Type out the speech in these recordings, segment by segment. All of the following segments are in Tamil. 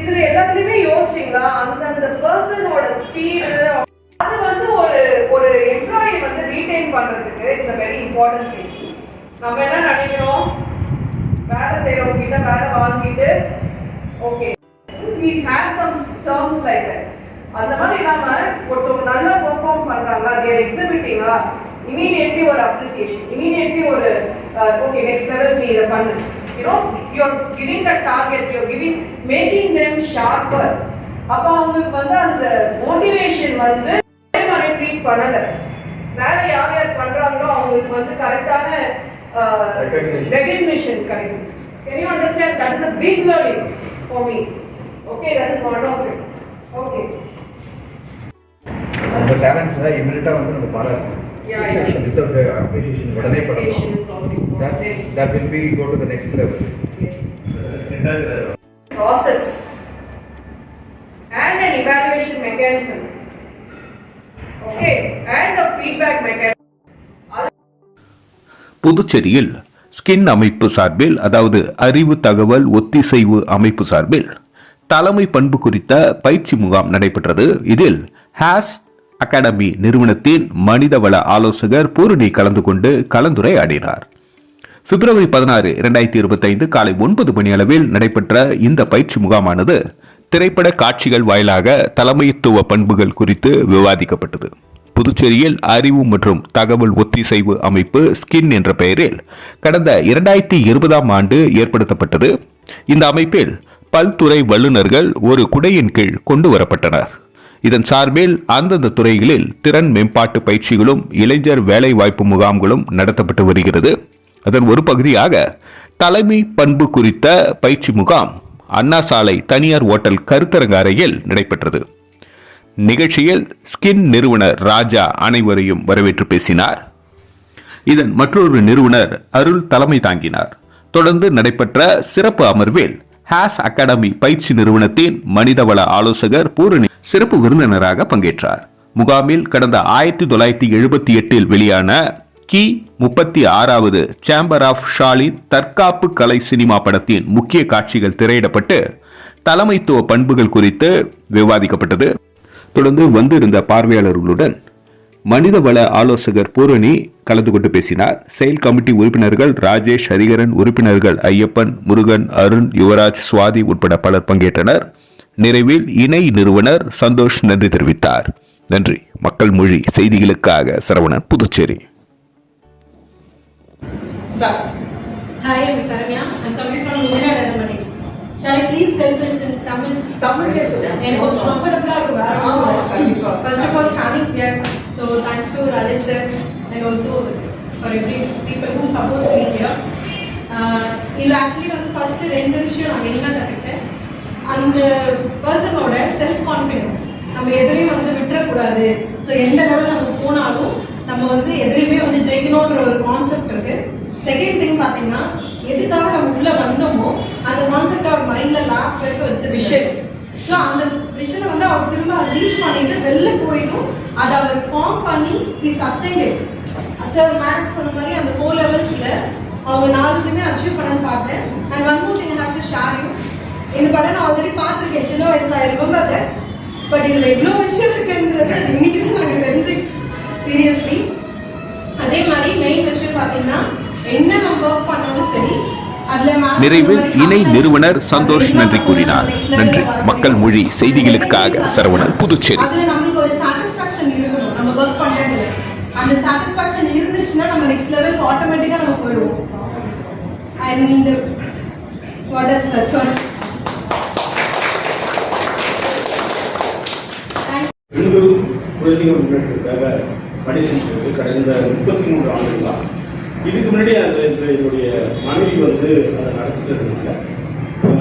இதுல எல்லாத்துலயுமே யோசிச்சீங்களா? அந்தந்த பர்சனோட ஸ்பீடு அது வந்து ஒரு ஒரு எம்ப்ளாயி வந்து ரீடைன் பண்றதுக்கு it's a very important thing நம்ம என்ன நினைக்கிறோம்? வேலை செய்யறவங்க கிட்ட வேலை வாங்கிட்டு okay we have some terms like அந்த மாதிரி இல்லாம ஒருத்தவங்க நல்லா பெர்ஃபார்ம் பண்றாங்க தேர் எக்ஸிபிட்டிங்கா இமீடியட்லி ஒரு அப்ரிசியேஷன் இமீடியட்லி ஒரு ஓகே நெக்ஸ்ட் லெவல் நீ இதை பண்ணு. You know you're giving the targets you're giving making them sharper அப்ப அவங்களுக்கு வந்து அந்த மோட்டிவேஷன் வந்து மாதிரி ட்ரீட் பண்ணல வேலை யார் யார் பண்றாங்களோ அவங்களுக்கு வந்து கரெக்டான. ரெகக்னிஷன் கிடைக்கும் can you understand that is a big learning for me okay that is one of it okay அந்த டேலண்ட்ஸை இமிடியட்டாக வந்து நம்ம பாராட்டணும் Yeah, yeah. வித்தவுட் அப்ரிசியேஷன் உடனே Appreciation பண்ணணும் is also important. That will be go to the next level Yes. process and an evaluation mechanism. Okay, and the feedback mechanism. புதுச்சேரியில் ஸ்கின் அமைப்பு சார்பில் அதாவது அறிவு தகவல் ஒத்திசைவு அமைப்பு சார்பில் தலைமை பண்பு குறித்த பயிற்சி முகாம் நடைபெற்றது இதில் ஹேஸ் அகாடமி நிறுவனத்தின் மனிதவள ஆலோசகர் பூரணி கலந்து கொண்டு கலந்துரையாடினார். பிப்ரவரி பதினாறு இரண்டாயிரத்தி இருபத்தைந்து காலை ஒன்பது மணி அளவில் நடைபெற்ற இந்த பயிற்சி முகாமானது திரைப்பட காட்சிகள் வாயிலாக தலைமைத்துவ பண்புகள் குறித்து விவாதிக்கப்பட்டது. புதுச்சேரியில் அறிவு மற்றும் தகவல் ஒத்திசைவு அமைப்பு ஸ்கின் என்ற பெயரில் கடந்த இரண்டாயிரத்தி இருபதாம் ஆண்டு ஏற்படுத்தப்பட்டது. இந்த அமைப்பில் பல்துறை வல்லுநர்கள் ஒரு குடையின் கீழ் கொண்டு வரப்பட்டனர். இதன் சார்பில் அந்தந்த துறைகளில் திறன் மேம்பாட்டு பயிற்சிகளும் இளைஞர் வேலைவாய்ப்பு முகாம்களும் நடத்தப்பட்டு வருகிறது. அதன் ஒரு பகுதியாக தலைமை பண்பு குறித்த பயிற்சி முகாம் அண்ணா சாலை தனியார் ஓட்டல் கருத்தரங்க அறையில் நடைபெற்றது. நிகழ்ச்சியில் ஸ்கின் நிறுவனர் ராஜா அனைவரையும் வரவேற்று பேசினார். இதன் மற்றொரு நிறுவனர் அருள் தலைமை தாங்கினார். தொடர்ந்து நடைபெற்ற சிறப்பு அமர்வில் ஹாஸ் அகாடமி பயிற்சி நிறுவனத்தின் மனிதவள ஆலோசகர் பூரணி சிறப்பு விருந்தினராக பங்கேற்றார். முகாமில் கடந்த ஆயிரத்தி தொள்ளாயிரத்தி எழுபத்தி எட்டில் வெளியான கி முப்பத்தி ஆறாவது சேம்பர் ஆஃப் ஷாலின் தற்காப்பு கலை சினிமா படத்தின் முக்கிய காட்சிகள் திரையிடப்பட்டு தலைமைத்துவ பண்புகள் குறித்து விவாதிக்கப்பட்டது. தொடர்ந்து வந்திருந்த பார்வையாளர்களுடன் மனிதவள ஆலோசகர் பூரணி கலந்து கொண்டு பேசினார். செயல் கமிட்டி உறுப்பினர்கள் ராஜேஷ் ஹரிகரன் உறுப்பினர்கள் ஐயப்பன் முருகன் அருண் யுவராஜ் சுவாதி உட்பட பலர் பங்கேற்றனர். நிறைவில் இணை நிறுவனர் சந்தோஷ் நன்றி தெரிவித்தார் நன்றி மக்கள் மொழி செய்திகளுக்காக Saravanan Puducherry. Hi, I'm Saranya. I'm coming from Luminad Aeronautics. Shall I please tell this in Tamil? தமிழ்லயே சொல்லுங்க. எனக்கு கொஞ்சம் comfortable ஆ இருக்கும் வேற ஆமா, ஒண்ணும் இல்ல. கண்டிப்பா. First of all, standing here, so thanks to Rajesh sir and also for every people who supports me here. Uh, இது ஆக்சுவலி வந்து ஃபர்ஸ்ட் ரெண்டு விஷயம் நான் மெயினாக கற்றுக்கிட்டேன் அந்த பர்சனோட செல்ஃப் கான்ஃபிடன்ஸ் நம்ம எதுலையும் வந்து விட்டுறக்கூடாது. ஸோ எந்த லெவலில் நம்ம போனாலும் நம்ம வந்து எதுலையுமே வந்து ஜெயிக்கணுன்ற ஒரு கான்செப்ட் இருக்கு. செகண்ட் திங் பார்த்தீங்கன்னா எதுக்காக நம்ம உள்ள வந்தோமோ அந்த கான்செப்ட் அவர் மைண்ட்ல லாஸ்ட் வரைக்கும் வச்சு Vision. ஸோ அந்த விஷனை வந்து அவர் திரும்ப அதை ரீச் பண்ணிட்டு வெளில போயிடும். அதை அவர் ஃபார்ம் பண்ணி இஸ் அசைன்ட் சார் மேடம் சொன்ன மாதிரி அந்த ஃபோர் லெவல்ஸில் அவங்க நாலுத்தையுமே அச்சீவ் பண்ணன்னு பார்த்தேன். And one more thing have to இந்த படம் நான் ஆல்ரெடி பார்த்துருக்கேன். சின்ன வயசுல ஐ ரிமெம்பர் தட் பட் இதில் இவ்வளோ விஷயம் இருக்குன்றது அது இன்னைக்கு தான் நாங்கள் தெரிஞ்சு சீரியஸ்லி அதே மாதிரி மெயின் விஷயம் பார்த்தீங்கன்னா என்ன நம்ம ஒர்க் பண்ணாலும் சரி மாதிரி இணை நிறுவனர் சந்தோஷ் நன்றி கூறினார். நன்றி. மக்கள். மொழி செய்திகளுக்காக சரவணன் புதுச்சேரி நம்மளுக்கு ஒரு சாட்டிஸ்ஃபேக்ஷன் இருக்கணும். நம்ம ஒர்க் பண்றதுல அந்த சாட்டிஸ்ஃபேக்ஷன் இருந்துச்சுன்னா நம்ம நெக்ஸ்ட் லெவலுக்கு ஆட்டோமேட்டிக்கா நம்ம போயிடுவோம். And what is that sir குழந்தைகள் முன்னேற்றத்துக்காக பணி செஞ்சிருக்கு. கடந்த முப்பத்தி மூன்று ஆண்டுகளா இதுக்கு முன்னாடி அந்த என்னுடைய மனைவி வந்து அதை நடத்திட்டு இருந்தாங்க.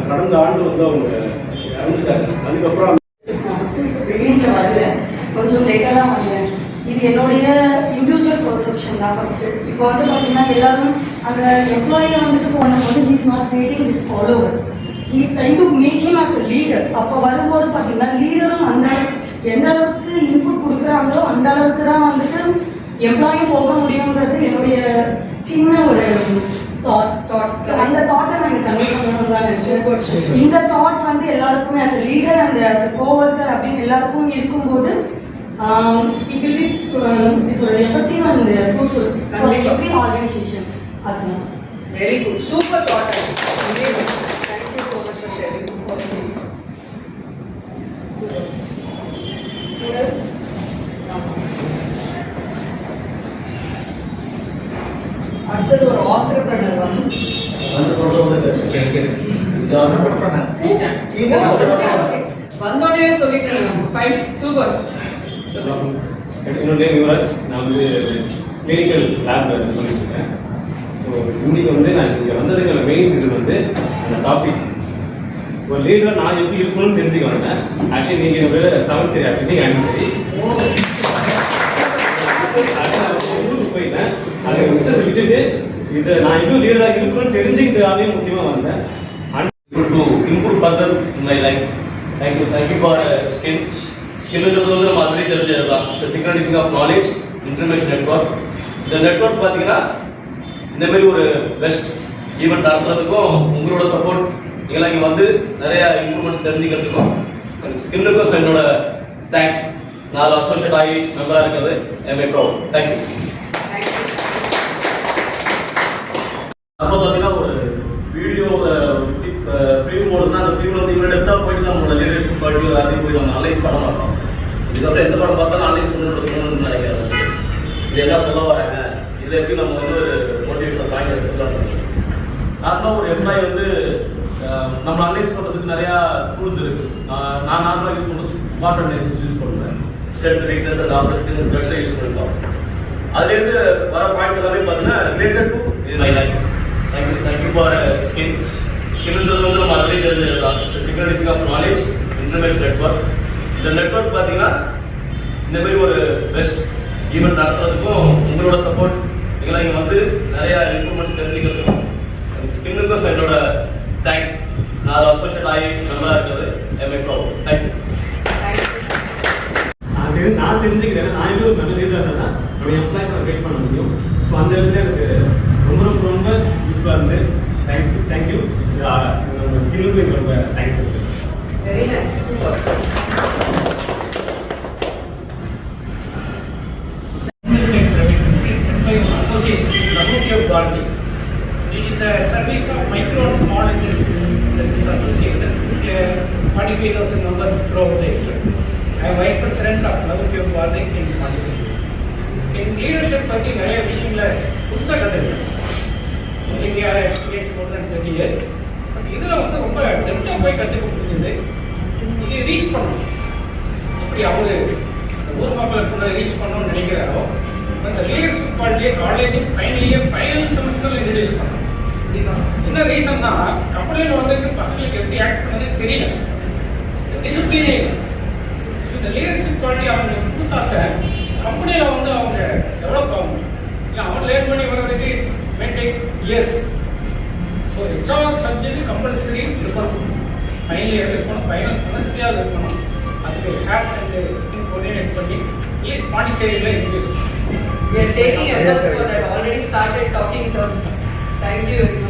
கடந்த ஆண்டு வந்து அவங்க இறந்துட்டாங்க. அதுக்கப்புறம் மாஸ்டர்ஸ்க்கு வரல. கொஞ்சம் லேட்டாக தான் வந்தேன். இது என்னுடைய இண்டிவிஜுவல் பர்செப்ஷன் தான் ஃபர்ஸ்ட் இப்போ வந்து பார்த்தீங்கன்னா எல்லாரும் அந்த எம்ப்ளாயை வந்துட்டு போன வந்து he's not making his follower he's trying to make him as a leader அப்போ வரும்போது பார்த்தீங்கன்னா லீடரும் அந்த எந்த அளவுக்கு இன்புட் கொடுக்குறாங்களோ அந்த அளவுக்கு தான் வந்துட்டு எம்ப்ளாயும் போக முடியுங்கிறது என்னுடைய சின்ன ஒரு தாட் Thought. அந்த தாட்டை நான் கன்வே பண்ணணும்னு இந்த தாட் வந்து எல்லாருக்குமே a leader and a coworker அப்படின்னு எல்லாருக்கும் இருக்கும்போது இட் வில் பி சொல்றது effective and fruitful for every organisation அதுதான். Very good super thought thank you so much for sharing அடுத்தது ஒரு ஆண்டர்பிரனர் வந்து வந்தோடனே சொல்லிட்டேன் ஃபைன் சூப்பர் சொல்லுங்க என்னோட நேம் யுவராஜ் நான் வந்து கிளினிக்கல் லேப்ல பண்ணிட்டு இருக்கேன் ஸோ இன்னைக்கு வந்து நான் இங்கே வந்ததுக்கான மெயின் ரீசன் வந்து அந்த டாபிக் ஒரு லீடர் நான் எப்படி இருக்கணும்னு தெரிஞ்சுக்க வந்தேன் ஆக்சுவலி நீங்கள் என்னோட செவன்த் இயர் ஆக்டிவிட்டி ஆனிவர்சரி ஊருக்கு போயிட்டேன். அதை மிஸ்ஸஸ் விட்டுட்டு இதை நான் இன்னும் லீடராக இருக்கணும்னு தெரிஞ்சுக்கிட்டதாலே முக்கியமாக வந்தேன். And to improve further in my thank you Thank you. Thank ஸ்கில்ன்றது uh, வந்து நம்ம ஆல்ரெடி தெரிஞ்சது தான் synthesising of knowledge information network இந்த நெட்ஒர்க் பார்த்தீங்கன்னா இந்த மாதிரி ஒரு பெஸ்ட் ஈவெண்ட் நடத்துறதுக்கும் உங்களோட சப்போர்ட் நீங்களாம் இங்கே வந்து நிறைய இம்ப்ரூவ்மெண்ட்ஸ் தெரிஞ்சுக்கிறதுக்கும் எனக்கு ஸ்கில்லுக்கும் என்னோட தேங்க்ஸ் நான் அசோசியேட் ஆகி மெம்பராக இருக்கிறது. எம் ஐ ப்ரௌட் தேங்க்யூ நம்ம பார்த்தீங்கன்னா ஒரு வீடியோ ஃபிலிம் ஓடுனா அந்த ஃபிலிம்ல வந்து இவ்வளோ டெப்த்தாக போயிட்டு நம்மளோட லீடர்ஷிப் குவாலிட்டி எல்லாத்தையும் போய் நம்ம அனலைஸ் பண்ண மாட்டோம் இதுக்கப்புறம் எந்த படம் பார்த்தாலும் அனலைஸ் பண்ணணும்னு நினைக்கிறேன் இது என்ன சொல்ல வராங்க. இதில் எப்படி நம்ம வந்து ஒரு மோட்டிவேஷன் பாயிண்ட் எடுத்துக்கலாம் நார்மலாக ஒரு எம்ப்ளாயி வந்து நம்ம அனலைஸ் பண்ணுறதுக்கு நிறையா டூல்ஸ் இருக்கு. நான் நான் நார்மலாக யூஸ் பண்ணுறது ஸ்மார்ட் அனலைசிஸ் யூஸ் பண்ணுவேன். ஸ்டெட் ரீட்டர்ஸ் அண்ட் ஆப்ரேஷன் த்ரெட்ஸை யூஸ் பண்ணிருக்கோம் அதுலேருந்து வர பாயிண்ட்ஸ் எல்லாமே பார்த்தீங்கன்னா ரிலேட்டட் டு இது my life thank you thank you for skin ஸ்கின்ன்றது வந்து நம்ம ஆல்ரெடி தெரிஞ்சதுதான் ஆஃப் நாலேஜ் இன்ஃபர்மேஷன் நெட்ஒர்க் இந்த நெட்ஒர்க் பார்த்தீங்கன்னா இந்த மாதிரி ஒரு பெஸ்ட் ஈவெண்ட் நடத்துறதுக்கும் உங்களோட சப்போர்ட் நீங்களாம் இங்கே வந்து நிறைய இம்ப்ரூவ்மெண்ட்ஸ் தெரிஞ்சுக்கிறதுக்கும் ஸ்கின்னுக்கும் என்னோட தேங்க்ஸ் நான் அசோசியேட் ஆகி நல்லா இருக்கிறது. எம்ஐ ப்ரோ தேங்க்யூ அது நான் தெரிஞ்சுக்கிறேன் நான் இன்னும் ஒரு நல்ல லீடராக இருந்தால் நம்ம எம்ப்ளாயிஸ் க்ரியேட் பண்ண முடியும் ஸோ அந்த இடத்துல எனக்கு ரொம்ப ரொம்ப ரொம்ப யூஸ்ஃபுல்லாக இருந்து தேங்க்ஸ் தேங்க்யூ உங்கள் ஸ்கில்லுக்கும் எனக்கு ரொம்ப தேங்க்ஸ் இருக்குது very nice super Association, the Rookie of Gandhi. It is the service of micro and small industries association, with uh, 45,000 members throughout the year. I am vice president of Rookie of Gandhi in Pondicherry. In leadership பத்தி நிறைய விஷயங்களை புதுசாக கற்றுக்கிறேன் India experience more than thirty years இதில் வந்து ரொம்ப டெப்த்தாக போய் கற்றுக்க முடியுது இது ரீச் பண்ணணும். எப்படி அவரு அந்த ஊர் மக்கள் கூட ரீச் பண்ணணும்னு நினைக்கிறாரோ அந்த லீடர்ஷிப் குவாலிட்டியை காலேஜ் ஃபைனலியே ஃபைனல் செமஸ்டரில் இன்ட்ரடியூஸ் பண்ணணும். என்ன ரீசன்னா கம்பெனியில் வந்துட்டு பசங்களுக்கு எப்படி ஆக்ட் பண்ணதே தெரியல. டிசிப்ளினே இந்த லீடர்ஷிப் குவாலிட்டி அவங்க கொடுத்தாக்க கம்பெனியில் வந்து அவங்க டெவலப் ஆகும் இல்லை அவன் லேர்ன் பண்ணி வர்றதுக்கு may take years final year இருக்கணும் ஃபைனல் செமஸ்டரியாக இருக்கணும் அதுக்கு ஹேர் அண்ட் ஸ்கின் கோஆர்டினேட் பண்ணி அட்லீஸ்ட் பாண்டிச்சேரியில் introduce We are taking efforts for that. Already started talking terms. Thank you very much.